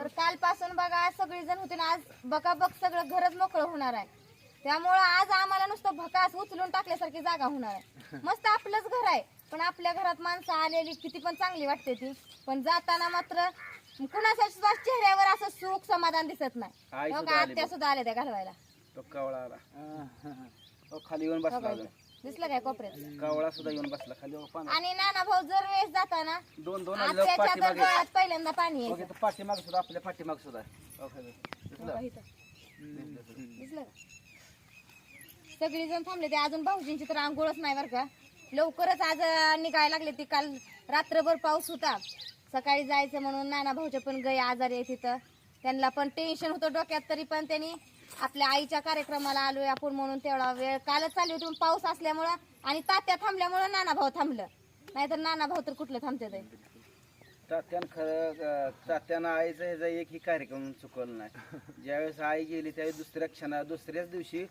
तर कालपासून बघा सगळी जण होते ना आज बका बक सगळं घरच मोकळं होणार आहे. त्यामुळं आज आम्हाला नुसतं भकास उचलून टाकल्यासारखी जागा होणार आहे. मस्त आपलंच घर आहे पण आपल्या घरात माणसं आलेली किती पण चांगली वाटते ती. पण जाताना मात्र कुणाच्या चेहऱ्यावर असं सुख समाधान दिसत नाही. आई हो सुद्धा का आली आत्या सुद्धा आल्या त्या घालवायला. तो कावळा आला. तो खाली येऊन हो बसला अजून. दिसलं काय कोपऱ्यात कावळा सुद्धा येऊन बसला खाली पाण्यात. आणि नाना भाऊ जर वेळेस जाताना दोन दोन आले आत्याच्या तर पाठीमागे डोळ्यात पहिल्यांदा पाणी यायचं इथं पाठीमाग सुद्धा आपल्या पाठीमाग सुद्धा आहे. खाली. दिसलं? का इथं? दिसलं का सगळी जण थांबले ते अजून भाऊजींची तर आंघोळच नाही बरं का लवकरच आज अं, निघायला लागले ते काल रात्रभर पाऊस होता सकाळी जायचं म्हणून नाना भाऊच्या पण गय आजारी आहे तिथं त्यांना पण टेन्शन होतं डोक्यात तरी पण त्यांनी आपल्या आईच्या कार्यक्रमाला आलोय आपण म्हणून तेवढा वेळ कालच चालली होती पण पाऊस असल्यामुळं आणि तात्या थांबल्यामुळं नाना भाऊ थांबलं. नाहीतर नाना भाऊ तर कुठलं थांबते ते तात्यानं खरं तात्यानं आईचं ह्याचा एकही कार्यक्रम चुकवला नाही. ज्यावेळेस आई गेली त्यावेळेस दुसऱ्या क्षणा दुसऱ्याच दिवशी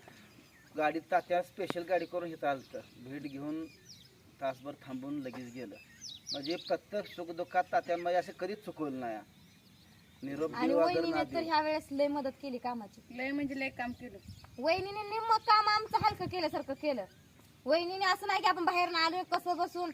गाडीत तात्या स्पेशल गाडी करून घेता आलं भेट घेऊन तासभर थांबून लगेच गेलं. म्हणजे प्रत्येक सुख दुःखात तात्यांमध्ये म्हणजे असं कधीच चुकवलं नाही. निरोप आणि वहिनीने तर. ह्या वेळेस लय मदत केली कामाची. लय म्हणजे लय काम केलं. वहिनीने निम्म काम आमचं हलकं केल्यासारखं केलं. वहिनीने असं नाही की आपण बाहेर आलोय कसं बसून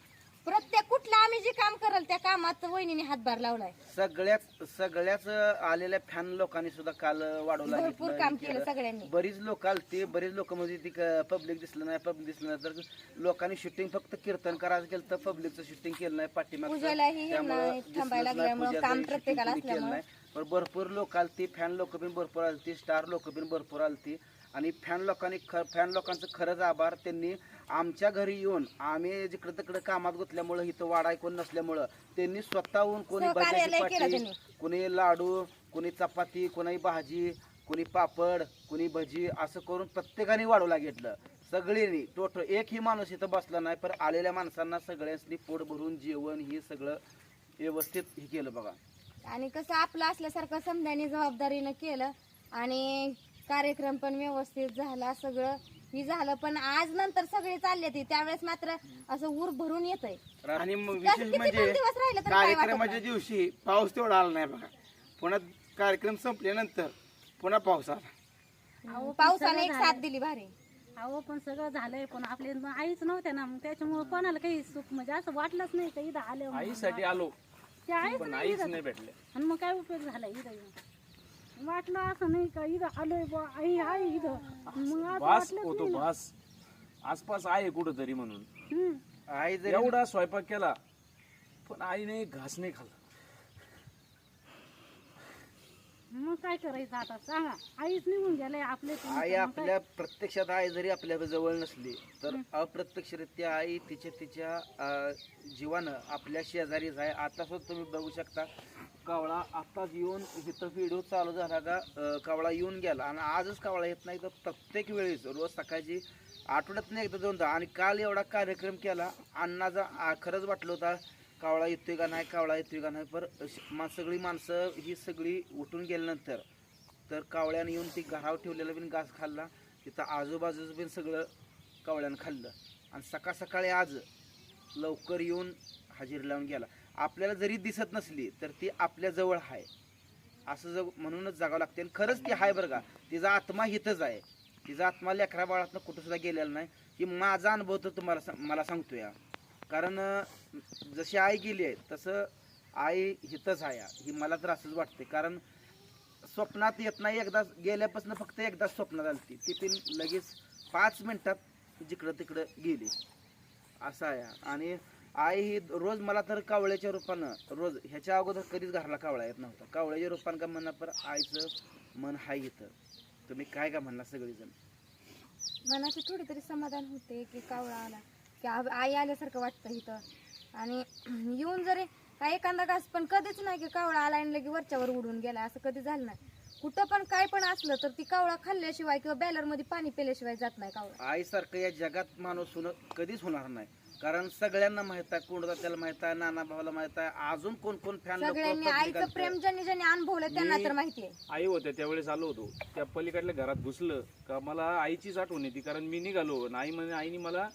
प्रत्येक कुठलं आम्ही जे काम करल त्या कामात वहिनीने हातभार लावलाय सगळ्याच सगळ्याच आलेल्या फॅन लोकांनी सुद्धा काल वाढवला भरपूर काम केलं सगळ्यांनी बरीच लोक आलती बरीच लोक म्हणजे ती पब्लिक दिसलं नाही पब्लिक दिसलं नाही तर लोकांनी शूटिंग फक्त कीर्तन करायचं केलं तर पब्लिकचं शूटिंग केलं नाही पाठीमागचं. पूजेलाही त्यामुळं नाही दिसलंच थांबायला नाही, लागल्यामुळं पूजेचंही काम shooting प्रत्येकाला कोणी केलं असल्यामुळं. नाही. पण भरपूर लोक आलती फॅन लोक पण भरपूर आलती स्टार लोक पण भरपूर आलती आणि फॅन लोकांनी फॅन लोकांचं खरंच आभार. त्यांनी आमच्या घरी येऊन आम्ही जिकडे तिकडे कामात गुतल्यामुळं इथं वाडाय कोण नसल्यामुळं त्यांनी स्वतःहून कोणी केलं पाटी. कोणी लाडू कोणी चपाती कोणी भाजी कोणी पापड कोणी भजी असं करून प्रत्येकाने वाढवला घेतलं. सगळ्यांनी टोटल एकही माणूस इथं बसला नाही पण आलेल्या माणसांना सगळ्यांनी पोट भरून जेवण हे सगळं व्यवस्थित हे केलं बघा. आणि कसं आपलं असल्यासारखं समजाने जबाबदारीनं केलं. आणि कार्यक्रम पण व्यवस्थित झाला सगळं ही झालं पण आज नंतर सगळे चालले ते त्यावेळेस मात्र असं ऊर भरून येत आहे आणि मग विशेष म्हणजे दिवस राहिलं तरी काय वाटत कार्यक्रमाच्या दिवशी पाऊस तेवढा आला नाही बघा. पुन्हा कार्यक्रम संपल्यानंतर पुन्हा पाऊस आला. पावसाने एक साथ दिली भारी. अहो पण सगळं झालंय पण आपले आईच नव्हत्या ना मग त्याच्यामुळे कोणाला काही सुख म्हणजे असं वाटलंच नाही का इथं आले आईसाठी आलो ते आईच पण नाही आईच इथं. नाही भेटले आणि मग काय उपयोग झाला इथं येऊन? वाटलं असं नाही का? इथं आलोय बुवा आई आहे इथं. मग आज वास वाटलंच होतो नाही ना. वास आसपास आहे कुठंतरी म्हणून. हम्म. आई जरी एवढा स्वयंपाक केला पण आईने घास नाही खाल्ला. मग काय करायचं आता? सांगा. आईच निघून गेले आपले तुम्ही आई तर मग काय? आपल्या प्रत्यक्षात आई जरी आपल्या जवळ नसली तर अप्रत्यक्षरित्या आई तिच्या तिच्या अं, जीवानं आपल्या शेजारीच आहे. आता सुद्धा तुम्ही बघू शकता कावळा आत्ताच येऊन इथं व्हिडिओ चालू झाला का कावळा येऊन गेला. आणि आजच कावळा येत नाही तर प्रत्येक वेळेस रोज सकाळची आठवड्यात नाही एकदा दोनदा. आणि काल एवढा कार्यक्रम केला अण्णाचा खरंच वाटलं होता कावळा येतोय का नाही कावळा येतोय का नाही. पर मा- सगळी माणसं ही सगळी उठून गेल्यानंतर तर कावळ्यानं येऊन ती घरावर ठेवलेला बिन घास खाल्ला. तिथं आजूबाजूचं बिन सगळं कावळ्यानं खाल्लं. आणि सकाळ सकाळी आज लवकर येऊन हजेरी लावून गेला. आपल्याला जरी दिसत नसली तर ती आपल्याजवळ आहे असं जग म्हणूनच जगावं लागते. आणि खरंच ती आहे बरं का. तिचा आत्मा हिथंच आहे. तिचा आत्मा लेकरा बाळातनं कुठंसुद्धा गेलेला नाही. की माझा अनुभव तर तुम्हाला सा- मला सांगतो या कारण जशी आई गेली आहे तसं आई हिथंच आहे. ही मला तर असंच वाटते कारण स्वप्नात येत नाही एकदा गेल्यापासून फक्त एकदाच स्वप्नात आली ती तिथून लगेच पाच मिनटात जिकडं तिकडं गेली. असं आहे. आणि आई ही रोज मला तर कावळ्याच्या रूपानं रोज ह्याच्या अगोदर कधीच घरला कावळा येत नव्हता. कावळ्याच्या रूपानं का म्हणा पर आईचं मन हाय इथं. तुम्ही काय का म्हणला सगळेजण? मनाची थोडी तरी समाधान होते की कावळा आला की आ- आई आल्यासारखं वाटतं इथं. आणि येऊन जरी काय एखादा घास पण कधीच नाही की कावळा आला आणि लगे वरच्यावर उडून गेला असं कधी झालं नाही. कुठं पण काय पण असलं तर ती कावळा खाल्ल्याशिवाय किंवा बॅलरमध्ये पाणी पिल्याशिवाय जात नाही कावळा. आईसारखं या जगात माणूस होणं कधीच होणार नाही. कारण सगळ्यांना माहीत आहे कोण त्याला माहीत आहे नाना भावाला माहीत आहे अजून कोण कोण फॅन सगळ्यांनी आईचं प्रेम ज्यांनी ज्यांनी अनुभवलं त्यांना तर माहितीये आई होत्या त्यावेळेस आलो होतो. त्या पलीकडल्या घरात घुसलं का मला आईचीच आठवण येते कारण मी निघालो आणि आई म्हणे आईने मला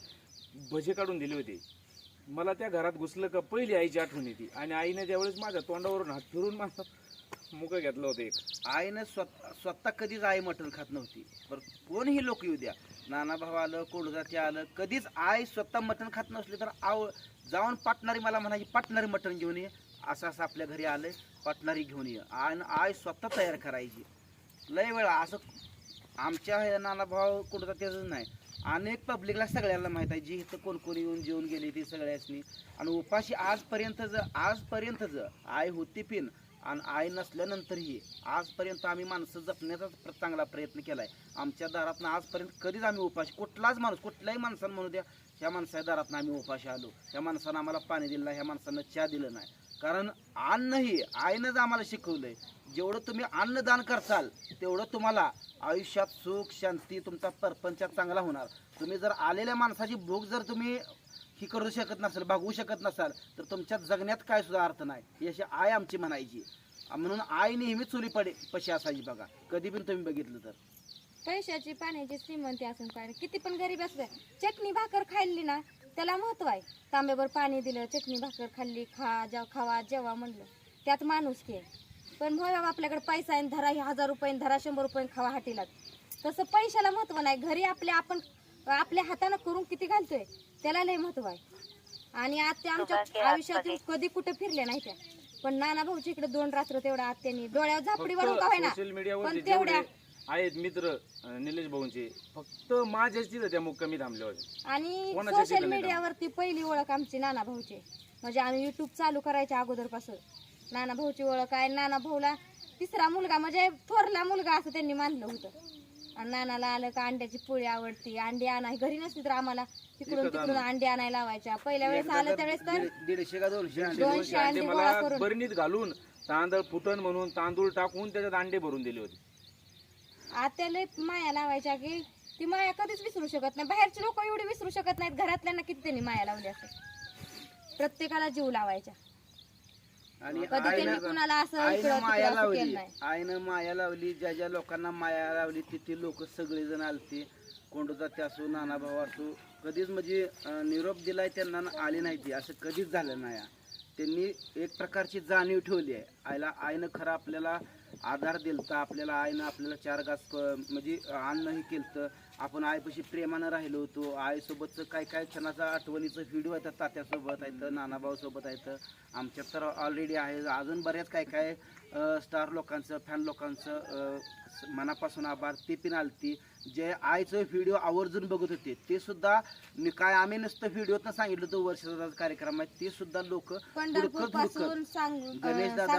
भजे काढून दिले होते. मला त्या घरात घुसलं का पहिली आईची आठवण येते. आणि आईने त्यावेळेस माझ्या तोंडावरून हात फिरून माझा मुक घेतलं होतं एक. आईनं स्वतः स्वतः कधीच आई मटण खात नव्हती. बरं कोणीही लोक येऊ द्या. नाना भाऊ आलं कोणजाती आलं कधीच आई स्वतः मटण खात नसली तर आव जाऊन पाटणारी मला म्हणायची पाटणारी मटण घेऊन ये. असं असं आपल्या घरी आलं पाटणारी घेऊन ये. आणि आई स्वतः तयार करायची. लय वेळा असं आमच्या नाना भाऊ कुठं नाही. अनेक पब्लिकला सगळ्यांना माहीत आहे जी इथं कोण कोण येऊन जेवून गेली ती सगळ्यासनी. आणि उपाशी आजपर्यंत ज आजपर्यंत ज आई होती पिन. आणि आई नसल्यानंतरही आजपर्यंत आम्ही माणसं जपण्याचा चांगला प्रयत्न केला आहे आमच्या दारातनं आजपर्यंत कधीच आम्ही उपाशी कुठलाच माणूस कुठल्याही माणसानं म्हणू द्या ह्या माणसाच्या दारातनं आम्ही उपाशी आलो. ह्या माणसानं आम्हाला पाणी दिलं नाही ह्या माणसानं चहा दिलं नाही. कारण अन्नही आईनंच आम्हाला शिकवलंय. जेवढं तुम्ही अन्नदान करसाल तेवढं तुम्हाला आयुष्यात सुख शांती तुमचा परपंच चांगला होणार. तुम्ही जर आलेल्या माणसाची भूक जर तुम्ही ही करू शकत नसाल भागवू शकत नसाल तर तुमच्या जगण्यात काय सुद्धा अर्थ नाही. अशी आय आमची म्हणायची. म्हणून आई नेहमी चुली पडे पशी असायची बघा. कधी पण तुम्ही बघितलं तर. पैशाची पाण्याची श्रीमंती असून काय किती पण गरीब असलं चटणी भाकर खाल्ली ना त्याला महत्त्व आहे. तांब्यावर पाणी दिलं चटणी भाकर खाल्ली खा जेव खावा जेवा म्हणलं. त्यात माणूस की पण होय बाबा आपल्याकडे पैसा आहे धरा हे हजार रुपये धरा शंभर रुपये खावा हाटीला. तसं पैशाला महत्त्व नाही. घरी आपल्या आपण आपल्या हातानं करून किती घालतोय? त्याला लय महत्त्व आहे. आणि ते आमच्या आयुष्यातून कधी कुठे फिरले नाही त्या. पण नाना भाऊची इकडे दोन रात्र तेवढ्या आत्यानी डोळ्यावर झापडी वाढून का होईना? सोशल मीडियावर पण तेवढ्या. आहेत मित्र अं, निलेश भाऊंचे फक्त माझ्याच तिथं त्या मुक्कामी थांबले होते आणि कोणाच्या सोशल ठिकाणी मीडियावरती पहिली ओळख आमची नाना भाऊची. म्हणजे आम्ही युट्यूब चालू करायच्या अगोदरपासून. नाना भाऊची ओळख आहे. नाना भाऊला तिसरा मुलगा म्हणजे थोरला मुलगा असं त्यांनी मानलं होतं. आणि नानाला आलं का अंड्याची पोळी आवडती. अंडी आणा घरी नसली तर आम्हाला तिकडून तिकडून अंडी आणायला लावायच्या. पहिल्या वेळेस आलं त्यावेळेस तर दीड- दीडशे का दोनशे अंडे दोनशे दोनशे अंडे अंडी मला गोळा करून. बरणीत घालून तांदूळ फुटण म्हणून तांदूळ टाकून त्याच्यात अंडे भरून दिले होते. आत्याला माया लावायच्या की ती माया कधीच विसरू शकत नाही. बाहेरचे लोक एवढी विसरू शकत नाहीत. घरातल्यांना किती त्यांनी माया लावली असेल. प्रत्येकाला जीव लावायच्या आणि कधी त्यांनी आईनं- कुणाला असं आईनं इकडं माया लावली. नाही? आईनं माया लावली. ज्या ज्या लोकांना माया लावली तिथे लोक सगळेजण आलते. कोंडोजाती असो नाना भाऊ असो. कधीच म्हणजे अं, निरोप दिलाय त्यांना आली नाही ती असं कधीच झालं नाही. त्यांनी एक प्रकारची जाणीव ठेवली आहे. आईला आईनं खरं आपल्याला आधार दिलता. आपल्याला आईनं आपल्याला चार घास क- म्हणजे अन्नही केलं आपण आईपाशी प्रेमानं राहिलो होतो. आईसोबतचं काय काय क्षणाचा आठवणीचं व्हिडिओ आहेत तात्यासोबत आहेत नानाभाऊ सोबत आहेत. आमच्यात तर ऑलरेडी आहे. अजून बऱ्याच काय काय स्टार लोकांचं फॅन लोकांचं मनापासून आभार. ते पण आलती. जे आईचं व्हिडिओ आवर्जून बघत होते ते सुद्धा मी काय आम्ही नुसतं व्हिडिओतनं सांगितलं होतं वर्षाचा कार्यक्रम आहे ते सुद्धा लोक गणेश दादा.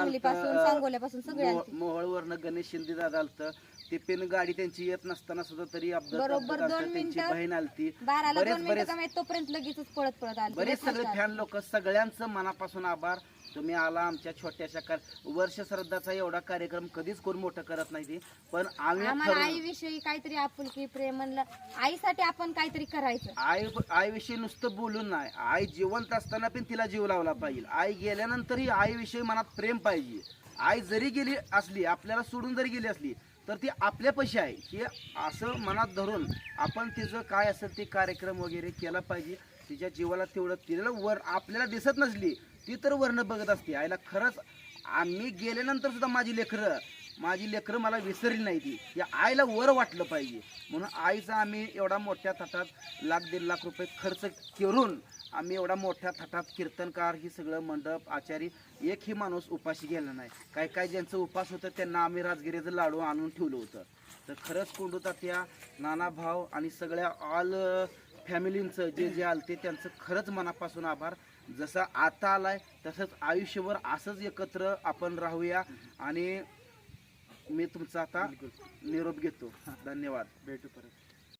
मोहळवरनं गणेश शिंदे दादा आलतं. ते पेन गाडी त्यांची येत नसताना सुद्धा तरी अपघात बरोबर अपघात दोन आलतं. त्यांची मिनिटं बहीण आलती. बाराला बरेच दोन मिनिटं बरेच कमी आहेत, तोपर्यंत लगेच पळत पळत आले बरेच सगळे फॅन लोक सगळ्यांचं मनापासून आभार. तुम्ही आला आमच्या छोट्याशा कार वर्ष श्रद्धाचा एवढा कार्यक्रम कधीच कोण मोठं करत नाही ते. पण आम्ही आम्हाला ठरवलं- आईविषयी काहीतरी आपुलकी प्रेम म्हणलं. आईसाठी आपण काहीतरी करायचं. आई आईविषयी नुसतं बोलून नाही. आई जिवंत असताना पण तिला जीव लावला पाहिजे. आई गेल्यानंतरही आईविषयी मनात प्रेम पाहिजे. आई जरी गेली असली आपल्याला सोडून जरी गेली असली तर ती आपल्यापाशी आहे. हे असं मनात धरून आपण तिचं काय असेल ते कार्यक्रम वगैरे केला पाहिजे. तिच्या जीवाला तेवढं तिला वर आपल्याला दिसत नसली ती तर वर्ण बघत असते. आईला खरंच आम्ही गेल्यानंतर सुद्धा माझी लेकरं माझी लेकरं मला विसरली नाही ती. या आईला वर वाटलं पाहिजे. म्हणून आईचा आम्ही एवढा मोठ्या थाटात लाख दीड लाख रुपये खर्च करून आम्ही एवढा मोठ्या थाटात कीर्तनकार ही सगळं मंडप आचारी एकही माणूस उपाशी गेला नाही. काय काय ज्यांचं उपास होतं त्यांना आम्ही राजगिरीचं लाडू आणून ठेवलं होतं. तर खरंच कोंडू तात्या नाना भाव आणि सगळ्या ऑल फॅमिलींचं जे जे आलते त्यांचं खरंच मनापासून आभार. जसं आता आलाय तसंच आयुष्यभर असंच एकत्र आपण राहूया आणि मी तुमचा आता निरोप घेतो. धन्यवाद. भेटू परत.